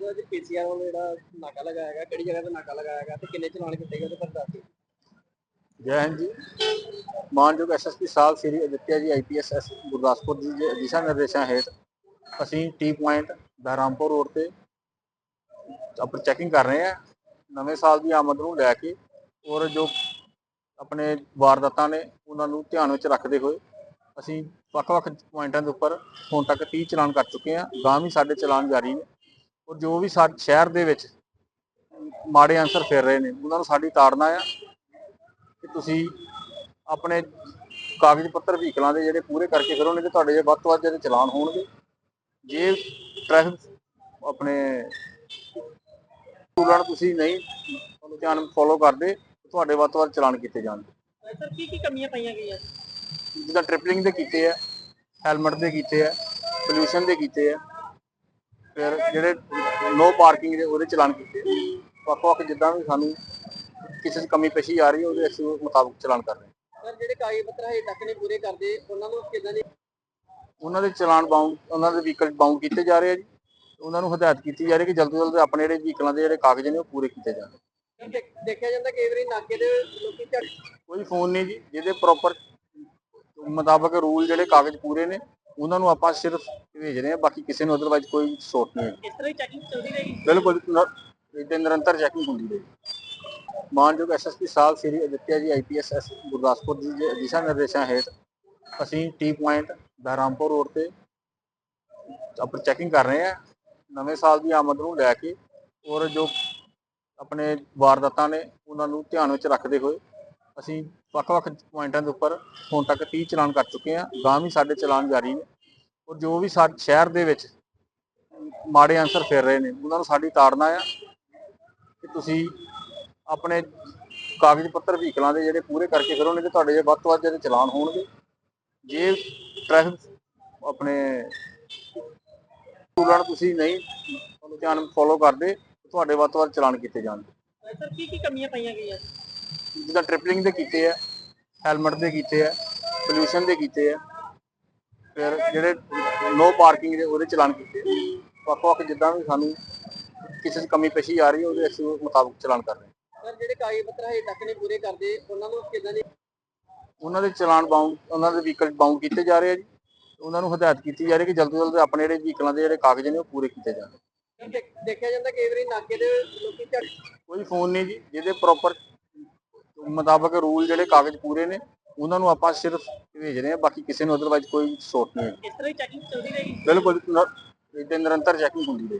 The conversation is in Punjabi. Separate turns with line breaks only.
ਸਕਦੇ ਹੋ ਪੀਸੀਆਰ ਵੱਲੋਂ ਜਿਹੜਾ ਨਾਕਾ ਲਗਾਇਆ ਹੈਗਾ ਕਿਹੜੀ ਜਗ੍ਹਾ ਤੇ ਨਾਕਾ ਲਗਾਇਆ ਹੈਗਾ ਤੇ ਕਿੰਨੇ ਚਲਾਨ ਕੀਤੇ ਗਏ ਉਹਦੇ ਪਰ ਦੱਸ ਦਿਓ।
ਜੈ ਹਿੰਦ ਜੀ। ਮਾਨਯੋਗ ਐਸਐਸਪੀ ਸਾਹਿਬ ਸ੍ਰੀ ਅਦਿੱਤਿਆ ਜੀ ਆਈਪੀਐਸ ਗੁਰਦਾਸਪੁਰ ਜੀ ਦੇ ਦਿਸ਼ਾ ਨਿਰਦੇਸ਼ਾਂ ਹੇਠ ਅਸੀਂ ਟੀ ਪੁਆਇੰਟ ਬਹਿਰਾਮਪੁਰ ਰੋਡ ਤੇ ਆਪਰ ਚੈਕਿੰਗ ਕਰ ਰਹੇ ਹਾਂ। ਨਵੇਂ ਸਾਲ ਦੀ ਆਮਦ ਨੂੰ ਲੈ ਕੇ ਔਰ ਜੋ ਆਪਣੇ ਵਾਰਦਾਤਾਂ ਨੇ ਉਹਨਾਂ ਨੂੰ ਧਿਆਨ ਵਿੱਚ ਰੱਖਦੇ ਹੋਏ ਅਸੀਂ ਵੱਖ-ਵੱਖ ਪੁਆਇੰਟਾਂ ਦੇ ਉੱਪਰ ਹੁਣ ਤੱਕ 30 ਚਲਾਨ ਕਰ ਚੁੱਕੇ ਹਾਂ। ਗਾਂ ਵੀ ਸਾਡੇ ਚਲਾਨ ਜਾਰੀ ਨੇ। ਔਰ ਜੋ ਵੀ ਸਾਡੇ ਸ਼ਹਿਰ ਦੇ ਵਿੱਚ ਮਾੜੇ ਅਨਸਰ ਫਿਰ ਰਹੇ ਨੇ ਉਹਨਾਂ ਨੂੰ ਸਾਡੀ ਤਾੜਨਾ ਆ ਕਿ ਤੁਸੀਂ ਆਪਣੇ ਕਾਗਜ਼ ਪੱਤਰ ਵਹੀਕਲਾਂ ਦੇ ਜਿਹੜੇ ਪੂਰੇ ਕਰਕੇ ਫਿਰੋ ਨਹੀਂ ਤੇ ਤੁਹਾਡੇ ਜੇ ਵੱਧ ਤੋਂ ਵੱਧ ਜਿਹੜੇ ਚਲਾਨ ਹੋਣਗੇ ਜੇ ਟ੍ਰੈਫਿਕ ਆਪਣੇ ਰੂਲਾਂ ਤੁਸੀਂ ਨਹੀਂ ਧਿਆਨ ਫੋਲੋ ਕਰਦੇ ਤੁਹਾਡੇ ਵੱਧ ਤੋਂ ਵੱਧ ਚਲਾਨ ਕੀਤੇ ਜਾਣਗੇ
ਸਰ ਕੀ ਕੀ ਕਮੀਆਂ ਪਾਈਆਂ ਗਈਆਂ?
ਜਿੱਦਾਂ ਟ੍ਰਿਪਲਿੰਗ ਦੇ ਕੀਤੇ ਆ ਹੈਲਮਟ ਦੇ ਕੀਤੇ ਆ ਪੋਲੂਸ਼ਨ ਦੇ ਕੀਤੇ ਆ। ਫਿਰ ਜਿਹੜੇ ਨੋ ਪਾਰਕਿੰਗ ਦੇ ਉਹਦੇ ਚਲਾਨ ਕੀਤੇ। ਵੱਖ ਵੱਖ ਜਿੱਦਾਂ ਵੀ ਸਾਨੂੰ ਕਿਸੇ 'ਚ ਕਮੀ ਪੇਸ਼ੀ ਆ ਰਹੀ ਹੈ ਉਹਦੇ ਅਸੀਂ ਉਸ ਮੁਤਾਬਕ ਚਲਾਨ ਕਰ ਰਹੇ ਹਾਂ।
ਸਰ ਜਿਹੜੇ ਕਾਗਜ਼ ਪੱਤਰ ਹਜੇ ਤੱਕ ਨਹੀਂ ਪੂਰੇ ਕਰਦੇ ਉਹਨਾਂ ਨੂੰ ਕਿਦਾਂ ਦੀ
ਉਹਨਾਂ ਦੇ ਚਲਾਨ ਬਾਉਂਡ ਉਹਨਾਂ ਦੇ ਵਹੀਕਲ ਬਾਉਂਡ ਕੀਤੇ ਜਾ ਰਹੇ ਆ ਜੀ। ਉਹਨਾਂ ਨੂੰ ਹਦਾਇਤ ਕੀਤੀ ਜਾ ਰਹੀ ਹੈ ਕਿ ਜਲਦੀ ਤੋਂ ਜਲਦੀ ਆਪਣੇ ਜਿਹੜੇ ਵਹੀਕਲਾਂ ਦੇ ਜਿਹੜੇ ਕਾਗਜ਼ ਨੇ ਉਹ ਪੂਰੇ ਕੀਤੇ ਜਾਣ।
ਦੇਖ- ਦੇਖਿਆ ਜਾਂਦਾ ਕਈ ਵਾਰੀ ਨਾਕੇ ਦੇ ਲੋਕੀ ਝੜ
ਕੋਈ ਫੋਨ ਨਹੀਂ ਜੀ ਜਿਹਦੇ ਪ੍ਰੋਪਰ ਮੁਤਾਬਕ ਰੂਲ ਜਿਹੜੇ ਕਾਗਜ਼ ਪੂਰੇ ਨੇ ਉਹਨਾਂ ਨੂੰ ਆਪਾਂ ਸਿਰਫ ਭੇਜ ਰਹੇ ਹਾਂ ਬਾਕੀ ਕਿਸੇ ਨੂੰ ਅਦਰਵਾਈਜ਼ ਕੋਈ ਸੋਟ ਨਹੀਂ ਹੈ
ਇਸ ਤਰ੍ਹਾਂ ਹੀ ਚੈਕਿੰਗ ਚੱਲਦੀ ਰਹੀ
ਬਿਲਕੁਲ ਇਹਦੇ ਨਿਰੰਤਰ ਚੈਕਿੰਗ ਹੁੰਦੀ ਰਹੀ ਮਾਨਯੋਗ ਐਸਐਸਪੀ ਸਾਹਿਬ ਸ੍ਰੀ ਅਦਿੱਤਿਆ ਜੀ ਆਈਪੀਐਸ ਐਸ ਗੁਰਦਾਸਪੁਰ ਜੀ ਦੇ ਦਿਸ਼ਾ ਨਿਰਦੇਸ਼ਾਂ ਹੇਠ ਅਸੀਂ ਟੀ ਪੁਆਇੰਟ ਬਹਿਰਾਮਪੁਰ ਰੋਡ ਤੇ ਆਪਰ ਚੈਕਿੰਗ ਕਰ ਰਹੇ ਹਾਂ। ਨਵੇਂ ਸਾਲ ਦੀ ਆਮਦ ਨੂੰ ਲੈ ਕੇ ਔਰ ਜੋ ਆਪਣੇ ਵਾਰਦਾਤਾਂ ਨੇ ਉਹਨਾਂ ਨੂੰ ਧਿਆਨ ਵਿੱਚ ਰੱਖਦੇ ਹੋਏ ਅਸੀਂ ਵੱਖ-ਵੱਖ ਪੁਆਇੰਟਾਂ ਦੇ ਉੱਪਰ ਹੁਣ ਤੱਕ 30 ਚਲਾਨ ਕਰ ਚੁੱਕੇ ਹਾਂ। ਗਾਂ ਵੀ ਸਾਡੇ ਚਲਾਨ ਜਾਰੀ ਨੇ। ਔਰ ਜੋ ਵੀ ਸਾਡੇ ਸ਼ਹਿਰ ਦੇ ਵਿੱਚ ਮਾੜੇ ਅਨਸਰ ਫਿਰ ਰਹੇ ਨੇ ਉਹਨਾਂ ਨੂੰ ਸਾਡੀ ਤਾੜਨਾ ਆ ਕਿ ਤੁਸੀਂ ਆਪਣੇ ਕਾਗਜ਼ ਪੱਤਰ ਵਹੀਕਲਾਂ ਦੇ ਜਿਹੜੇ ਪੂਰੇ ਕਰਕੇ ਫਿਰੋ ਨਹੀਂ ਤੇ ਤੁਹਾਡੇ ਜੇ ਵੱਧ ਤੋਂ ਵੱਧ ਜਿਹੜੇ ਚਲਾਨ ਹੋਣਗੇ ਜੇ ਟ੍ਰੈਫਿਕ ਆਪਣੇ ਰੂਲਾਂ ਤੁਸੀਂ ਨਹੀਂ ਧਿਆਨ ਫੋਲੋ ਕਰਦੇ ਤੁਹਾਡੇ ਵੱਧ ਤੋਂ ਵੱਧ ਚਲਾਨ ਕੀਤੇ ਜਾਣਗੇ
ਸਰ ਕੀ ਕੀ ਕਮੀਆਂ ਪਾਈਆਂ ਗਈਆਂ?
ਜਿੱਦਾਂ ਟ੍ਰਿਪਲਿੰਗ ਦੇ ਕੀਤੇ ਆ ਹੈਲਮਟ ਦੇ ਕੀਤੇ ਆ ਪੋਲੂਸ਼ਨ ਦੇ ਕੀਤੇ ਆ। ਫਿਰ ਜਿਹੜੇ ਨੋ ਪਾਰਕਿੰਗ ਦੇ ਉਹਦੇ ਚਲਾਨ ਕੀਤੇ। ਵੱਖ ਵੱਖ ਜਿੱਦਾਂ ਵੀ ਸਾਨੂੰ ਕਿਸੇ 'ਚ ਕਮੀ ਪੇਸ਼ੀ ਆ ਰਹੀ ਹੈ ਉਹਦੇ ਅਸੀਂ ਉਸ ਮੁਤਾਬਕ ਚਲਾਨ ਕਰ ਰਹੇ ਹਾਂ।
ਸਰ ਜਿਹੜੇ ਕਾਗਜ਼ ਪੱਤਰ ਹਜੇ ਤੱਕ ਨਹੀਂ ਪੂਰੇ ਕਰਦੇ ਉਹਨਾਂ ਨੂੰ ਕਿਦਾਂ ਦੀ
ਉਹਨਾਂ ਦੇ ਚਲਾਨ ਬਾਉਂਡ ਉਹਨਾਂ ਦੇ ਵਹੀਕਲ ਬਾਉਂਡ ਕੀਤੇ ਜਾ ਰਹੇ ਆ ਜੀ। ਉਹਨਾਂ ਨੂੰ ਹਦਾਇਤ ਕੀਤੀ ਜਾ ਰਹੀ ਹੈ ਕਿ ਜਲਦੀ ਤੋਂ ਜਲਦੀ ਆਪਣੇ ਜਿਹੜੇ ਵਹੀਕਲਾਂ ਦੇ ਜਿਹੜੇ ਕਾਗਜ਼ ਨੇ ਉਹ ਪੂਰੇ ਕੀਤੇ ਜਾਣ।
ਦੇਖ- ਦੇਖਿਆ ਜਾਂਦਾ ਕਈ ਵਾਰੀ ਨਾਕੇ ਦੇ ਲੋਕੀ ਝੜ
ਕੋਈ ਫੋਨ ਨਹੀਂ ਜੀ ਜਿਹਦੇ ਪ੍ਰੋਪਰ ਮੁਤਾਬਕ ਰੂਲ ਜਿਹੜੇ ਕਾਗਜ਼ ਪੂਰੇ ਨੇ ਉਹਨਾਂ ਨੂੰ ਆਪਾਂ ਸਿਰਫ ਭੇਜ ਰਹੇ ਹਾਂ ਬਾਕੀ ਕਿਸੇ ਨੂੰ ਅਦਰਵਾਈਜ਼ ਕੋਈ ਸੋਟ ਨਹੀਂ ਹੈ।
ਇਸ ਤਰ੍ਹਾਂ ਹੀ ਚੈਕਿੰਗ ਚੱਲਦੀ ਰਹੀ
ਬਿਲਕੁਲ ਇਹਦੇ ਨਿਰੰਤਰ ਚੈਕਿੰਗ ਹੁੰਦੀ ਰਹੀ